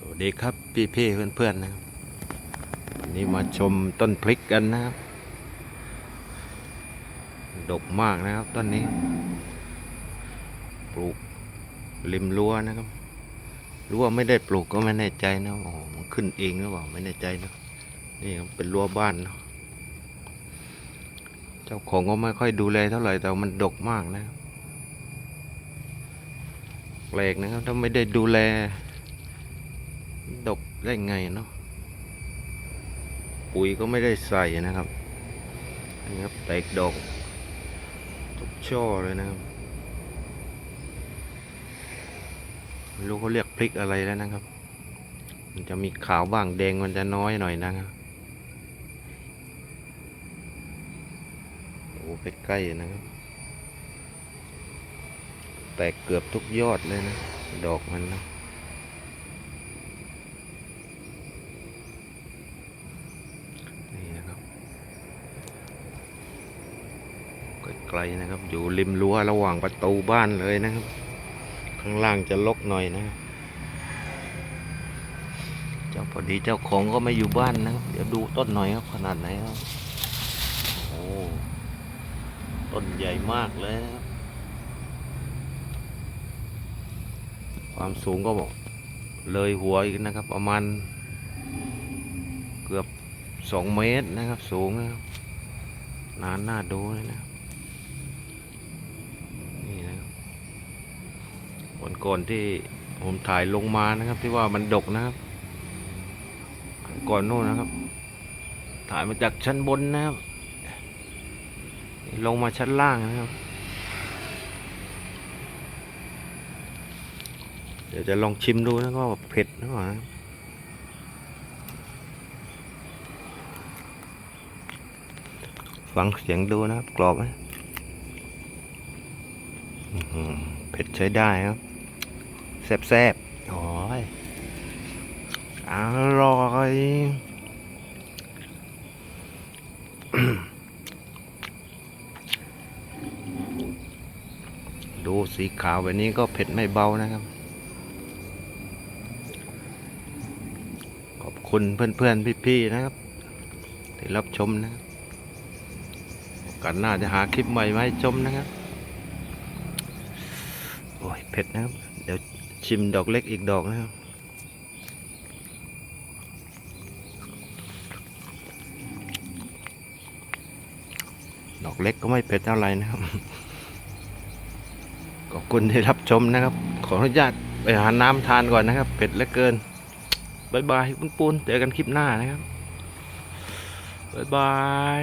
สวัสดีครับพี่พี่เพื่อนเพื่อนๆนะครับวันนี้มาชมต้นพริกกันนะครับ ดกมากนะครับต้นนี้ ปลูกริมรั้วนะครับรั้วไม่ได้ปลูกก็ไม่แน่ใจนะโอ้มันขึ้นเองหรือเปล่าไม่แน่ใจนะนี่ครับเป็นรั้วบ้านเนาะเจ้าของก็ไม่ค่อยดูแลเท่าไหร่แต่มันดกมากนะครับแปลกนะครับถ้าไม่ได้ดูแล ดกได้ไงเนาะปุ๋ยก็ไม่ได้ใส่นะครับนี่ครับแตกดอกทุกช่อเลยนะครับไม่รู้เขาเรียกพริกอะไรแล้วนะครับ มันจะมีขาวบ้างแดงมันจะน้อยหน่อยนะครับโอ้ใกล้นะครับ แตกเกือบทุกยอดเลยนะ ดอกมันนะ นี่นะครับ ไกลนะครับ อยู่ริมรั้วระหว่างประตูบ้านเลยนะครับ ข้างล่างจะลกหน่อยนะ เจ้าพอดีเจ้าของก็ไม่อยู่บ้านนะครับ เดี๋ยวดูต้นหน่อยครับขนาดไหนครับโอ้ต้นใหญ่มากเลยนะครับ ความสูงก็บอก เลยหัวอีกนะครับ ประมาณเกือบสองเมตรนะครับ สูงนะครับนานน่าดูเลยนะนี่นะครับ วันก่อนที่ผมถ่ายลงมานะครับ ที่ว่ามันดกนะครับ ก่อนโน่นนะครับ ถ่ายมาจากชั้นบนนะครับ ลงมาชั้นล่างนะครับ เดี๋ยวจะลองชิมดูนะว่าเผ็ดหรือเปล่านะฟังเสียงดูนะครับ กรอบไหมเผ็ดใช้ได้ครับ แซ่บๆโอ้ยอร่อยดูสีขาวแบบนี้ก็เผ็ดไม่เบานะครับ ขอบคุณเพื่อนๆ พี่ๆ นะครับ ที่รับชมนะครับ กันหน้าจะหาคลิปใหม่มาให้ชมนะครับ โอ้ยเผ็ดนะครับ เดี๋ยวชิมดอกเล็กอีกดอกนะครับ ดอกเล็กก็ไม่เผ็ดเท่าไหร่นะครับ ขอบคุณที่รับชมนะครับ ขออนุญาตไปหาน้ำทานก่อนนะครับ เผ็ดเหลือเกินบายบายปุ้นปูนเจอกันคลิปหน้านะครับบายบาย